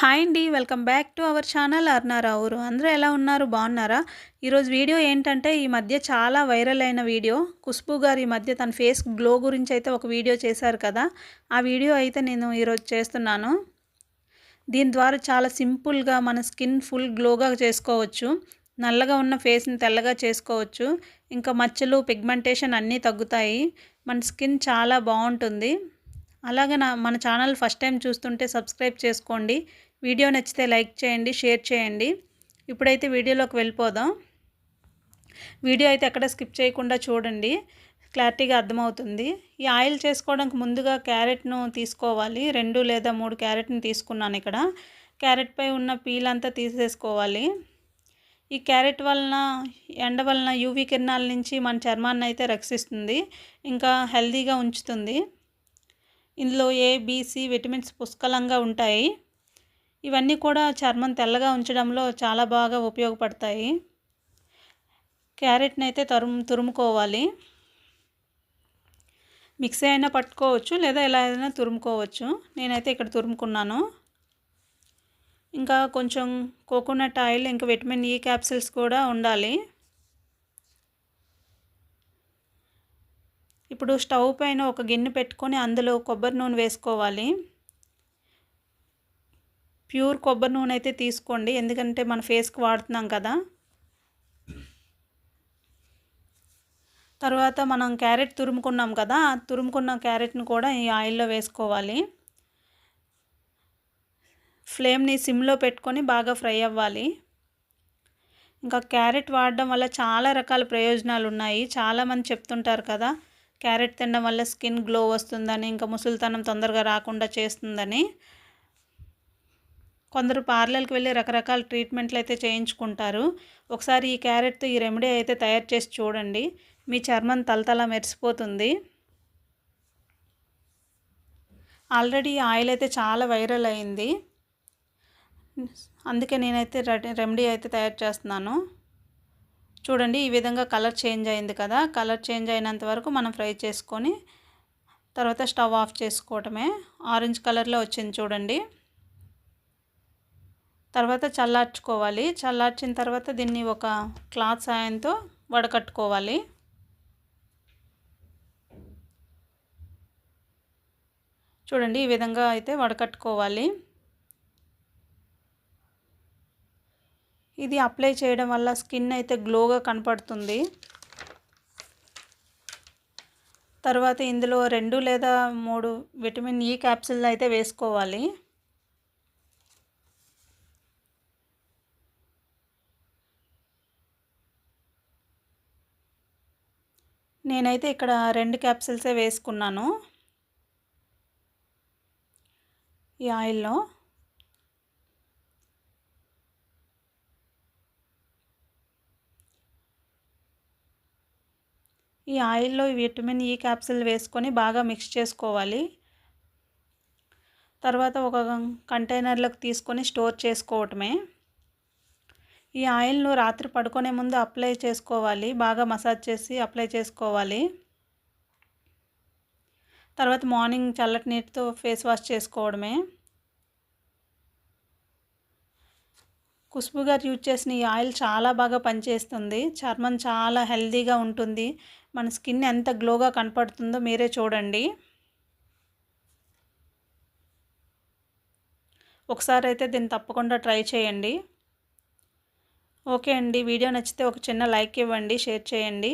Hi అండి welcome back to our channel అర్నారావురు అందరూ ఎలా ఉన్నారు? బాగున్నారా? ఈరోజు వీడియో ఏంటంటే ఈ మధ్య చాలా వైరల్ అయిన వీడియో. కుష్బు గారు ఈ మధ్య తన ఫేస్ గ్లో గురించి అయితే ఒక వీడియో చేశారు కదా. ఆ వీడియో అయితే నేను ఈరోజు చేస్తున్నాను. దీని ద్వారా చాలా సింపుల్గా మన స్కిన్ ఫుల్ గ్లోగా చేసుకోవచ్చు. నల్లగా ఉన్న ఫేస్ని తెల్లగా చేసుకోవచ్చు. ఇంకా మచ్చలు పిగ్మెంటేషన్ అన్నీ తగ్గుతాయి. మన స్కిన్ చాలా బాగుంటుంది. అలాగే నా మన ఛానల్ ఫస్ట్ టైం చూస్తుంటే సబ్స్క్రైబ్ చేసుకోండి. వీడియో నచ్చితే లైక్ చేయండి షేర్ చేయండి. ఇప్పుడైతే వీడియోలోకి వెళ్ళిపోదాం. వీడియో అయితే ఎక్కడ స్కిప్ చేయకుండా చూడండి. క్లారిటీగా అర్థమవుతుంది. ఈ ఆయిల్ చేసుకోవడానికి ముందుగా క్యారెట్ను తీసుకోవాలి. రెండు లేదా మూడు క్యారెట్ని తీసుకున్నాను ఇక్కడ. క్యారెట్పై ఉన్న పీల్ అంతా తీసేసుకోవాలి. ఈ క్యారెట్ వలన ఎండ వలన యూవీ కిరణాల నుంచి మన చర్మాన్ని అయితే రక్షిస్తుంది. ఇంకా హెల్తీగా ఉంచుతుంది. ఇందులో ఏ బీసీ విటమిన్స్ పుష్కలంగా ఉంటాయి. ఇవన్నీ కూడా చర్మం తెల్లగా ఉంచడంలో చాలా బాగా ఉపయోగపడతాయి. క్యారెట్ని అయితే తరుము తురుముకోవాలి. మిక్సీ అయినా పట్టుకోవచ్చు లేదా ఎలా అయినా తురుముకోవచ్చు. నేనైతే ఇక్కడ తురుముకున్నాను. ఇంకా కొంచెం కోకోనట్ ఆయిల్ ఇంకా విటమిన్ ఈ క్యాప్సిల్స్ కూడా ఉండాలి. ఇప్పుడు స్టవ్ పైన ఒక గిన్నె పెట్టుకొని అందులో కొబ్బరి నూనె వేసుకోవాలి. ప్యూర్ కొబ్బరి నూనె అయితే తీసుకోండి. ఎందుకంటే మన ఫేస్కి వాడుతున్నాం కదా. తర్వాత మనం క్యారెట్ తురుముకున్నాం కదా. తురుముకున్న క్యారెట్ని కూడా ఈ ఆయిల్లో వేసుకోవాలి. ఫ్లేమ్ని సిమ్లో పెట్టుకొని బాగా ఫ్రై అవ్వాలి. ఇంకా క్యారెట్ వాడడం వల్ల చాలా రకాల ప్రయోజనాలు ఉన్నాయి. చాలామంది చెప్తుంటారు కదా క్యారెట్ తినడం వల్ల స్కిన్ గ్లో వస్తుందని ఇంకా ముసలితనం తొందరగా రాకుండా చేస్తుందని. కొందరు పార్లర్కి వెళ్ళి రకరకాల ట్రీట్మెంట్లు అయితే చేయించుకుంటారు. ఒకసారి ఈ క్యారెట్తో ఈ రెమెడీ అయితే తయారు చేసి చూడండి. మీ చర్మం తలతల మెరిసిపోతుంది. ఆల్రెడీ ఆయిల్ అయితే చాలా వైరల్ అయింది. అందుకే నేనైతే రెమెడీ అయితే తయారు చేస్తున్నాను. చూడండి ఈ విధంగా కలర్ చేంజ్ అయింది కదా. కలర్ చేంజ్ అయినంత వరకు మనం ఫ్రై చేసుకొని తర్వాత స్టవ్ ఆఫ్ చేసుకోవటమే. ఆరెంజ్ కలర్లో వచ్చింది చూడండి. తర్వాత చల్లార్చుకోవాలి. చల్లార్చిన తర్వాత దీన్ని ఒక క్లాత్ సాయంతో వడకట్టుకోవాలి. చూడండి ఈ విధంగా అయితే వడకట్టుకోవాలి. ఇది అప్లై చేయడం వల్ల స్కిన్ అయితే గ్లోగా కనపడుతుంది. తర్వాత ఇందులో రెండు లేదా మూడు విటమిన్ ఈ క్యాప్సిల్ అయితే వేసుకోవాలి. నేనైతే ఇక్కడ రెండు క్యాప్సిల్సే వేసుకున్నాను. ఈ ఆయిల్లో. ఈ ఆయిల్లో విటమిన్ ఈ క్యాప్సిల్ వేసుకొని బాగా మిక్స్ చేసుకోవాలి. తర్వాత ఒక కంటైనర్లోకి తీసుకొని స్టోర్ చేసుకోవటమే. ఈ ఆయిల్ను రాత్రి పడుకునే ముందు అప్లై చేసుకోవాలి. బాగా మసాజ్ చేసి అప్లై చేసుకోవాలి. తర్వాత మార్నింగ్ చల్లటి నీటితో ఫేస్ వాష్ చేసుకోవడమే. ఖుష్బు గారు యూజ్ చేసిన ఈ ఆయిల్ చాలా బాగా పనిచేస్తుంది. చర్మం చాలా హెల్దీగా ఉంటుంది. మన స్కిన్ ఎంత గ్లోగా కనపడుతుందో మీరే చూడండి. ఒకసారి అయితే దీన్ని తప్పకుండా ట్రై చేయండి. ఓకే అండి. వీడియో నచ్చితే ఒక చిన్న లైక్ ఇవ్వండి షేర్ చేయండి.